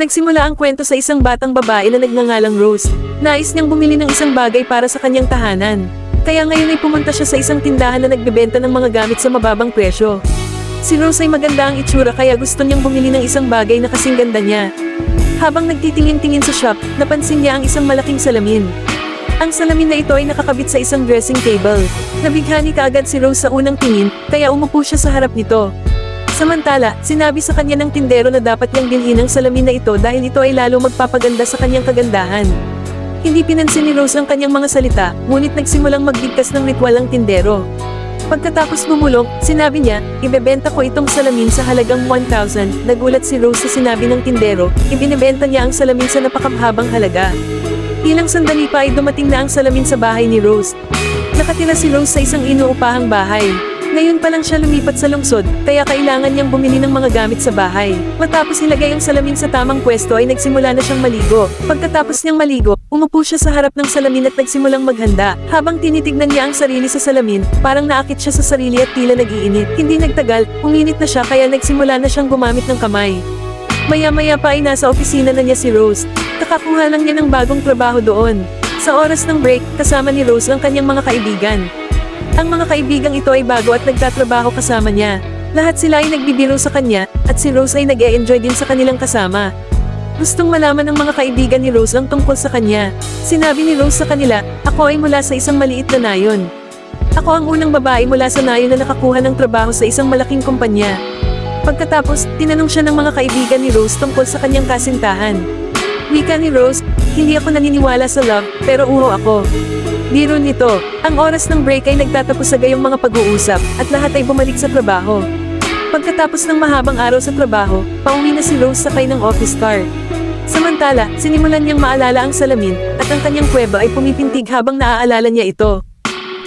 Nagsimula ang kwento sa isang batang babae na nagngangalang Rose. Nais niyang bumili ng isang bagay para sa kanyang tahanan. Kaya ngayon ay pumunta siya sa isang tindahan na nagbebenta ng mga gamit sa mababang presyo. Si Rose ay maganda ang itsura kaya gusto niyang bumili ng isang bagay na kasing ganda niya. Habang nagtitingin-tingin sa shop, napansin niya ang isang malaking salamin. Ang salamin na ito ay nakakabit sa isang dressing table. Nabighani kaagad si Rose sa unang tingin, kaya umupo siya sa harap nito. Samantala, sinabi sa kanya ng tindero na dapat niyang bilhin ang salamin na ito dahil ito ay lalo magpapaganda sa kanyang kagandahan. Hindi pinansin ni Rose ang kanyang mga salita, ngunit nagsimulang magbigkas ng ritual ang tindero. Pagkatapos bumulong, sinabi niya, ibebenta ko itong salamin sa halagang 1,000. Nagulat si Rose sa sinabi ng tindero, ibinebenta niya ang salamin sa napakahabang halaga. Ilang sandali pa ay dumating na ang salamin sa bahay ni Rose. Nakatira si Rose sa isang inuupahang bahay. Ngayon pa lang siya lumipat sa lungsod, kaya kailangan niyang bumili ng mga gamit sa bahay. Matapos ilagay ang salamin sa tamang pwesto ay nagsimula na siyang maligo. Pagkatapos niyang maligo, umupo siya sa harap ng salamin at nagsimulang maghanda. Habang tinitignan niya ang sarili sa salamin, parang naakit siya sa sarili at tila nagiinit. Hindi nagtagal, uminit na siya kaya nagsimula na siyang gumamit ng kamay. Maya-maya pa ay nasa opisina na niya si Rose. Kakakuha lang niya ng bagong trabaho doon. Sa oras ng break, kasama ni Rose ang kanyang mga kaibigan. Ang mga kaibigang ito ay bago at nagtatrabaho kasama niya. Lahat sila ay nagbibiro sa kanya, at si Rose ay nag enjoy din sa kanilang kasama. Gustong malaman ng mga kaibigan ni Rose ang tungkol sa kanya. Sinabi ni Rose sa kanila, ako ay mula sa isang maliit na nayon. Ako ang unang babae mula sa nayon na nakakuha ng trabaho sa isang malaking kumpanya. Pagkatapos, tinanong siya ng mga kaibigan ni Rose tungkol sa kanyang kasintahan. Wika ni Rose, hindi ako naniniwala sa love, pero uho ako. Biro nito, ang oras ng break ay nagtatapos sa gayong mga pag-uusap, at lahat ay bumalik sa trabaho. Pagkatapos ng mahabang araw sa trabaho, pauwi na si Rose sakay ng office car. Samantala, sinimulan niyang maalala ang salamin, at ang kanyang kuweba ay pumipintig habang naaalala niya ito.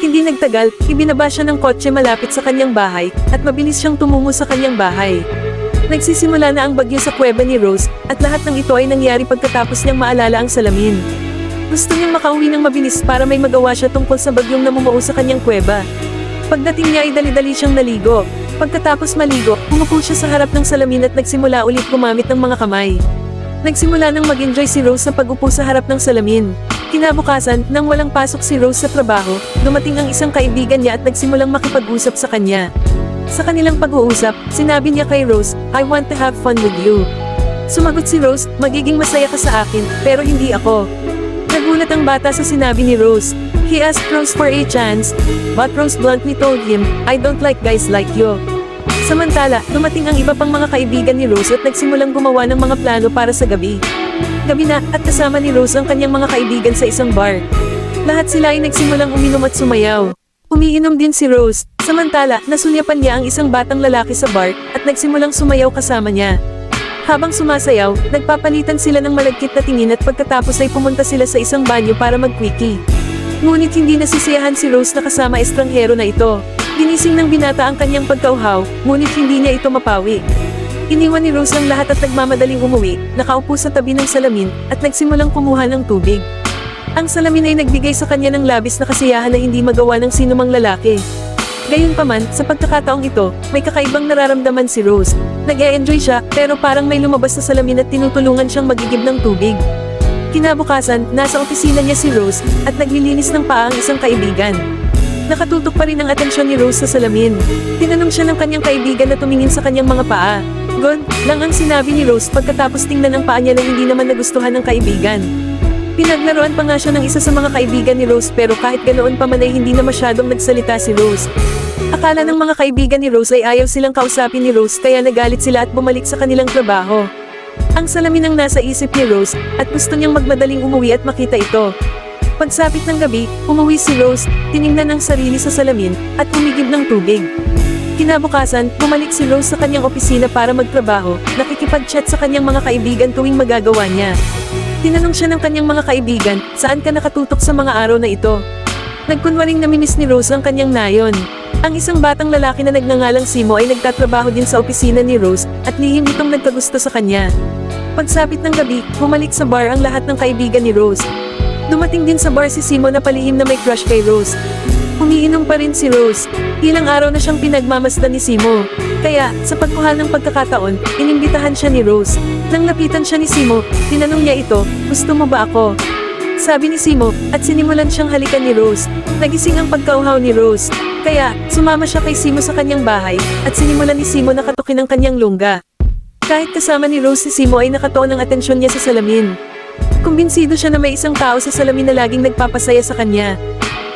Hindi nagtagal, ibinaba siya ng kotse malapit sa kanyang bahay, at mabilis siyang tumungo sa kanyang bahay. Nagsisimula na ang bagyo sa kuweba ni Rose, at lahat ng ito ay nangyari pagkatapos niyang maalala ang salamin. Gusto niyang makauwi ng mabilis para may magawa siya tungkol sa bagyong namumuo sa kanyang kuweba. Pagdating niya ay dali-dali siyang naligo. Pagkatapos maligo, umupo siya sa harap ng salamin at nagsimula ulit gumamit ng mga kamay. Nagsimula nang mag-enjoy si Rose sa pag-upo sa harap ng salamin. Kinabukasan, nang walang pasok si Rose sa trabaho, dumating ang isang kaibigan niya at nagsimulang makipag-usap sa kanya. Sa kanilang pag-uusap, sinabi niya kay Rose, I want to have fun with you. Sumagot si Rose, magiging masaya ka sa akin, pero hindi ako. Nagulat ang bata sa sinabi ni Rose. He asked Rose for a chance, but Rose bluntly told him, I don't like guys like you. Samantala, dumating ang iba pang mga kaibigan ni Rose at nagsimulang gumawa ng mga plano para sa gabi. Gabi na, at kasama ni Rose ang kanyang mga kaibigan sa isang bar. Lahat sila ay nagsimulang uminom at sumayaw. Umiinom din si Rose, samantala, nasulyapan niya ang isang batang lalaki sa bar, at nagsimulang sumayaw kasama niya. Habang sumasayaw, nagpapalitan sila ng malagkit na tingin at pagkatapos ay pumunta sila sa isang banyo para mag-quickie. Ngunit hindi nasisiyahan si Rose na kasama estranghero na ito. Ginising ng binata ang kanyang pagkauhaw, ngunit hindi niya ito mapawi. Iniwan ni Rose ang lahat at nagmamadaling umuwi, nakaupo sa tabi ng salamin, at nagsimulang kumuha ng tubig. Ang salamin ay nagbigay sa kanya ng labis na kasiyahan na hindi magawa ng sinumang lalaki. Gayunpaman, sa pagkakataong ito, may kakaibang nararamdaman si Rose. nag enjoy siya, pero parang may lumabas na salamin at tinutulungan siyang magigib ng tubig. Kinabukasan, nasa opisina niya si Rose, at naglilinis ng paa ang isang kaibigan. Nakatutok pa rin ang atensyon ni Rose sa salamin. Tinanong siya ng kanyang kaibigan na tumingin sa kanyang mga paa. Good, lang ang sinabi ni Rose pagkatapos tingnan ang paa niya na hindi naman nagustuhan ng kaibigan. Pinaglaruan pa nga siya ng isa sa mga kaibigan ni Rose pero kahit ganoon pa man ay hindi na masyadong nagsalita si Rose. Akala ng mga kaibigan ni Rose ay ayaw silang kausapin ni Rose kaya nagalit sila at bumalik sa kanilang trabaho. Ang salamin ang nasa isip ni Rose at gusto niyang magmadaling umuwi at makita ito. Pagsapit ng gabi, umuwi si Rose, tiningnan ang sarili sa salamin, at umigib ng tubig. Kinabukasan, bumalik si Rose sa kanyang opisina para magtrabaho, nakikipag-chat sa kanyang mga kaibigan tuwing magagawa niya. Tinanong siya ng kanyang mga kaibigan, saan ka nakatutok sa mga araw na ito? Nagkunwaring namimiss ni Rose ang kanyang nayon. Ang isang batang lalaki na nagngangalang Simo ay nagtatrabaho din sa opisina ni Rose, at lihim itong nagkagusto sa kanya. Pagsapit ng gabi, bumalik sa bar ang lahat ng kaibigan ni Rose. Dumating din sa bar si Simo na palihim na may crush kay Rose. Umiinom pa rin si Rose. Ilang araw na siyang pinagmamasdan ni Simo. Kaya, sa pagkuha ng pagkakataon, inimbitahan siya ni Rose. Nang lapitan siya ni Simo, tinanong niya ito, gusto mo ba ako? Sabi ni Simo, at sinimulan siyang halikan ni Rose. Nagising ang pagkauhaw ni Rose. Kaya, sumama siya kay Simo sa kanyang bahay, at sinimulan ni Simo na katukin ang kanyang lungga. Kahit kasama ni Rose si Simo ay nakatuon ang atensyon niya sa salamin. Kumbinsido siya na may isang tao sa salamin na laging nagpapasaya sa kanya.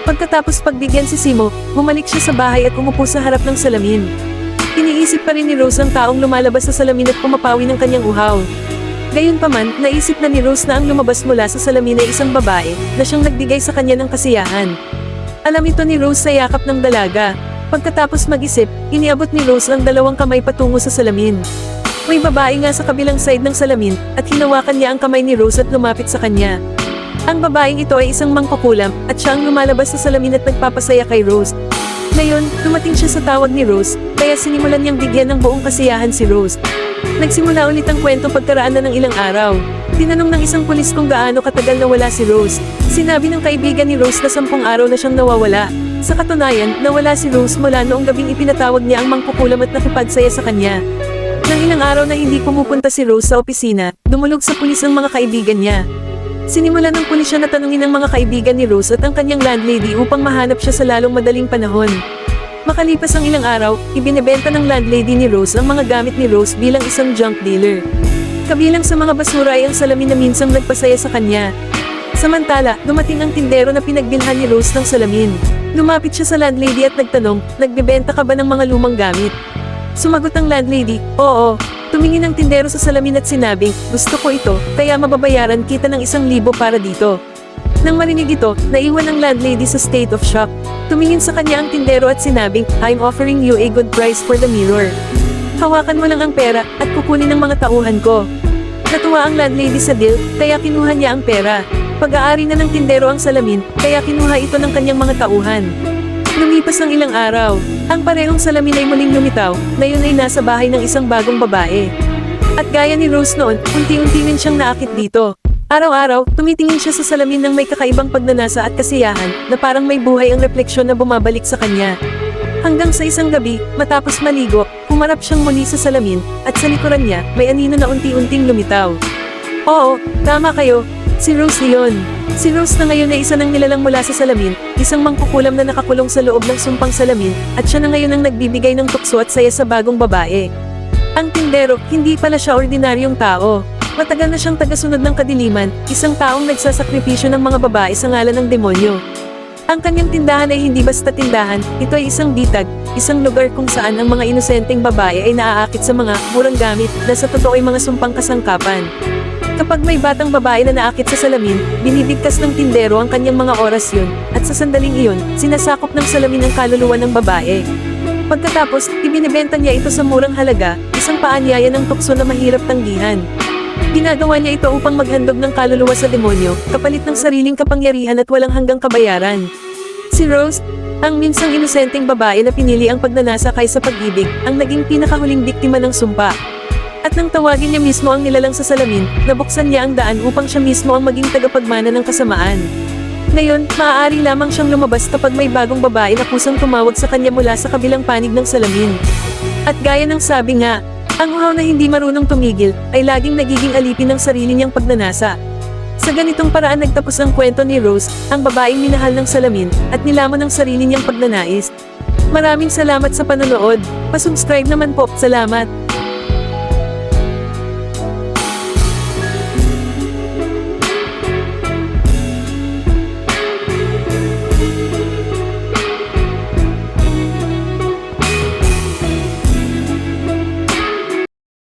Pagkatapos pagbigyan si Simo, bumalik siya sa bahay at umupo sa harap ng salamin. Iniisip pa rin ni Rose ang taong lumalabas sa salamin at pumapawi ng kanyang uhaw. Gayunpaman, naisip na ni Rose na ang lumabas mula sa salamin ay isang babae na siyang nagbigay sa kanya ng kasiyahan. Alam ito ni Rose sa yakap ng dalaga. Pagkatapos mag-isip, iniabot ni Rose ang dalawang kamay patungo sa salamin. May babae nga sa kabilang side ng salamin at hinawakan niya ang kamay ni Rose at lumapit sa kanya. Ang babaeng ito ay isang mangkukulam at siya ang lumalabas sa salamin at nagpapasaya kay Rose. Ngayon, dumating siya sa tawag ni Rose, kaya sinimulan niyang bigyan ng buong kasiyahan si Rose. Nagsimula ulit ang kwento pagkaraan na ng ilang araw. Tinanong ng isang pulis kung gaano katagal nawala si Rose. Sinabi ng kaibigan ni Rose na sampung araw na siyang nawawala. Sa katunayan, nawala si Rose mula noong gabing ipinatawag niya ang mangkukulam at nakipagsaya sa kanya. Nang ilang araw na hindi pumupunta si Rose sa opisina, dumulog sa pulis ang mga kaibigan niya. Sinimulan ng pulis siya na tanungin ang mga kaibigan ni Rose at ang kanyang landlady upang mahanap siya sa lalong madaling panahon. Makalipas ang ilang araw, ibinebenta ng landlady ni Rose ang mga gamit ni Rose bilang isang junk dealer. Kabilang sa mga basura ay ang salamin na minsang nagpasaya sa kanya. Samantala, dumating ang tindero na pinagbilhan ni Rose ng salamin. Lumapit siya sa landlady at nagtanong, nagbebenta ka ba ng mga lumang gamit? Sumagot ang landlady, oo. Tumingin ang tindero sa salamin at sinabing, gusto ko ito, kaya mababayaran kita ng isang libo para dito. Nang marinig ito, naiwan ang landlady sa state of shock. Tumingin sa kanya ang tindero at sinabing, I'm offering you a good price for the mirror. Hawakan mo lang ang pera at kukunin ng mga tauhan ko. Natuwa ang landlady sa deal, kaya kinuha niya ang pera. Pag-aari na ng tindero ang salamin, kaya kinuha ito ng kanyang mga tauhan. Lumipas ang ilang araw. Ang parehong salamin ay muling lumitaw, ngayon ay nasa bahay ng isang bagong babae. At gaya ni Rose noon, unti-unti rin siyang naakit dito. Araw-araw, tumitingin siya sa salamin ng may kakaibang pagnanasa at kasiyahan, na parang may buhay ang refleksyon na bumabalik sa kanya. Hanggang sa isang gabi, matapos maligo, humarap siyang muli sa salamin, at sa likuran niya, may anino na unti-unting lumitaw. Oo, tama kayo, si Rose yun. Si Rose na ngayon ay isa ng nilalang mula sa salamin, isang mangkukulam na nakakulong sa loob ng sumpang salamin, at siya na ngayon ang nagbibigay ng tukso at saya sa bagong babae. Ang tindero, hindi pala siya ordinaryong tao. Matagal na siyang tagasunod ng kadiliman, isang taong nagsasakripisyo ng mga babae sa ngalan ng demonyo. Ang kanyang tindahan ay hindi basta tindahan, ito ay isang bitag, isang lugar kung saan ang mga inosenteng babae ay naaakit sa mga murang gamit na sa totoo ay mga sumpang kasangkapan. Kapag may batang babae na naakit sa salamin, binibigkas ng tindero ang kanyang mga oras yun, at sa sandaling iyon, sinasakop ng salamin ang kaluluwa ng babae. Pagkatapos, ibinibenta niya ito sa murang halaga, isang paanyaya ng tukso na mahirap tanggihan. Ginagawa niya ito upang maghandog ng kaluluwa sa demonyo, kapalit ng sariling kapangyarihan at walang hanggang kabayaran. Si Rose, ang minsang inosenteng babae na pinili ang pagnanasa kaysa pag-ibig, ang naging pinakahuling biktima ng sumpa. At nang tawagin niya mismo ang nilalang sa salamin, nabuksan niya ang daan upang siya mismo ang maging tagapagmana ng kasamaan. Ngayon, maaari lamang siyang lumabas kapag may bagong babae na kusang tumawag sa kanya mula sa kabilang panig ng salamin. At gaya ng sabi nga, ang uhaw na hindi marunong tumigil, ay laging nagiging alipin ng sarili niyang pagnanasa. Sa ganitong paraan nagtapos ang kwento ni Rose, ang babaeng minahal ng salamin, at nilamon ng sarili niyang pagnanais. Maraming salamat sa panonood. Pasubscribe naman po. Salamat.